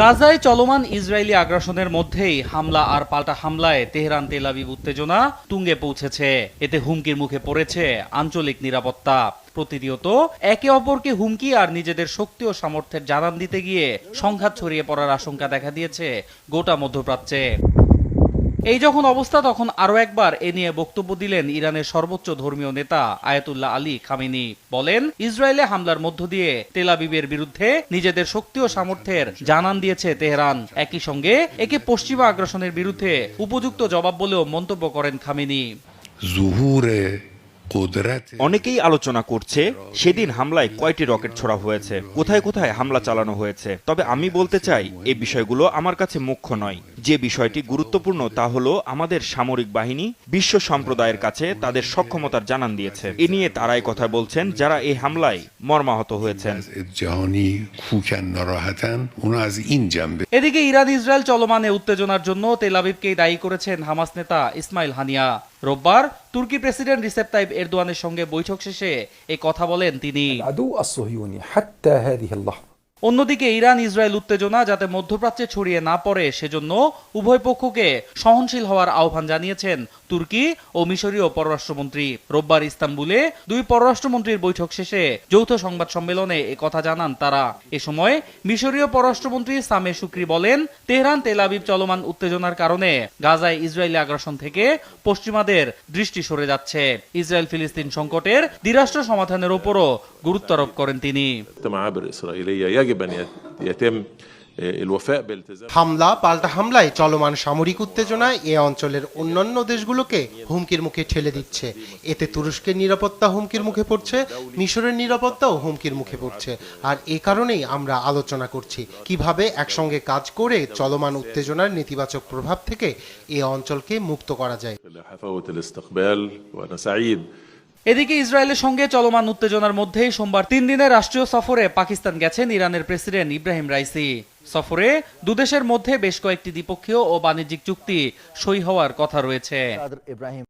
গাজায় চলমান ইসরায়েলি আগ্রাসনের মধ্যেই হামলা আর পাল্টা হামলায় তেহরান তেলাবিব উত্তেজনা তুঙ্গে পৌঁছেছে। এতে হুমকির মুখে পড়েছে আঞ্চলিক নিরাপত্তা। প্রতিনিয়ত একে অপরকে হুমকি আর নিজেদের শক্তি ও সামর্থ্যের জানান দিতে গিয়ে সংঘাত ছড়িয়ে পড়ার আশঙ্কা দেখা দিয়েছে গোটা মধ্যপ্রাচ্যে। এই যখন অবস্থা তখন আরও একবার এ নিয়ে বক্তব্য দিলেন ইরানের সর্বোচ্চ ধর্মীয় নেতা আয়াতুল্লাহ আলী খামিনি। বলেন ইসরায়েলে হামলার মধ্য দিয়ে তেলাবিবের বিরুদ্ধে নিজেদের শক্তি ও সামর্থ্যের জানান দিয়েছে তেহরান। একই সঙ্গে একে পশ্চিমা আগ্রাসনের বিরুদ্ধে উপযুক্ত জবাব বলেও মন্তব্য করেন খামিনি। অনেকেই আলোচনা করছে সেদিন হামলায় কয়টি রকেট ছোড়া হয়েছে কোথায় কোথায় হামলা চালানো হয়েছে। তবে আমি বলতে চাই এই বিষয়গুলো আমার কাছে মুখ্য নয়। যে বিষয়টি গুরুত্বপূর্ণ তা হলো আমাদের সামরিক বাহিনী বিশ্ব সম্প্রদায়ের কাছে তাদের সক্ষমতার জানান দিয়েছে। এ নিয়ে তারাই কথা বলছেন যারা এই হামলায় মর্মাহত হয়েছেন। এদিকে ইরান ইসরায়েল চলমানে উত্তেজনার জন্য তেলাবিবকেই দায়ী করেছেন হামাস নেতা ইসমাইল হানিয়া। রোববার তুর্কি প্রেসিডেন্ট রিসেপ তাইব এরদোয়ানের সঙ্গে বৈঠক শেষে এ কথা বলেন তিনি। অন্যদিকে ইরান, ইসরায়েল উত্তেজনা যাতে মধ্যপ্রাচ্যে ছড়িয়ে না পড়ে, সেজন্য উভয় পক্ষকে সহনশীল হওয়ার আহ্বান জানিয়েছেন তুর্কি ও মিশরীয় পররাষ্ট্রমন্ত্রী। রোববার ইস্তাম্বুলে দুই পররাষ্ট্রমন্ত্রীর বৈঠক শেষে যৌথ সংবাদ সম্মেলনে কথা জানান তারা। এ সময় মিশরীয় পররাষ্ট্রমন্ত্রী সামে শুক্রি বলেন, তেহরান, তেল আবিব চলমান উত্তেজনার কারণে গাজায় ইসরায়েলি আগ্রাসন থেকে পশ্চিমাদের দৃষ্টি সরে যাচ্ছে। ইসরায়েল ফিলিস্তিন সংকটের দ্বিরাষ্ট্র সমাধানের ওপরও গুরুত্ব আরোপ করেন তিনি। يجب أن يت- يتم الوفاء بالتزام হামলা পাল্টা হামলায় চলমান সামরিক উত্তেজনা এ অঞ্চলের অন্যান্য দেশগুলোকে হুমকির মুখে ঠেলে দিচ্ছে এতে তুরস্কের নিরাপত্তা হুমকির মুখে পড়ছে মিশরের নিরাপত্তাও হুমকির মুখে পড়ছে আর এ কারণেই আমরা আলোচনা করছি কিভাবে একসঙ্গে কাজ করে চলমান উত্তেজনার নেতিবাচক প্রভাব থেকে এ অঞ্চলকে মুক্ত করা যায় এদিকে ইসরায়েলের সঙ্গে চলমান উত্তেজনার মধ্যে সোমবার তিন দিনের রাষ্ট্রীয় সফরে পাকিস্তান গেছেন ইরানের প্রেসিডেন্ট ইব্রাহিম রাইসি। সফরে দুদেশের মধ্যে বেশ কয়েকটি দ্বিপক্ষীয় ও বাণিজ্যিক চুক্তি সই হওয়ার কথা রয়েছে।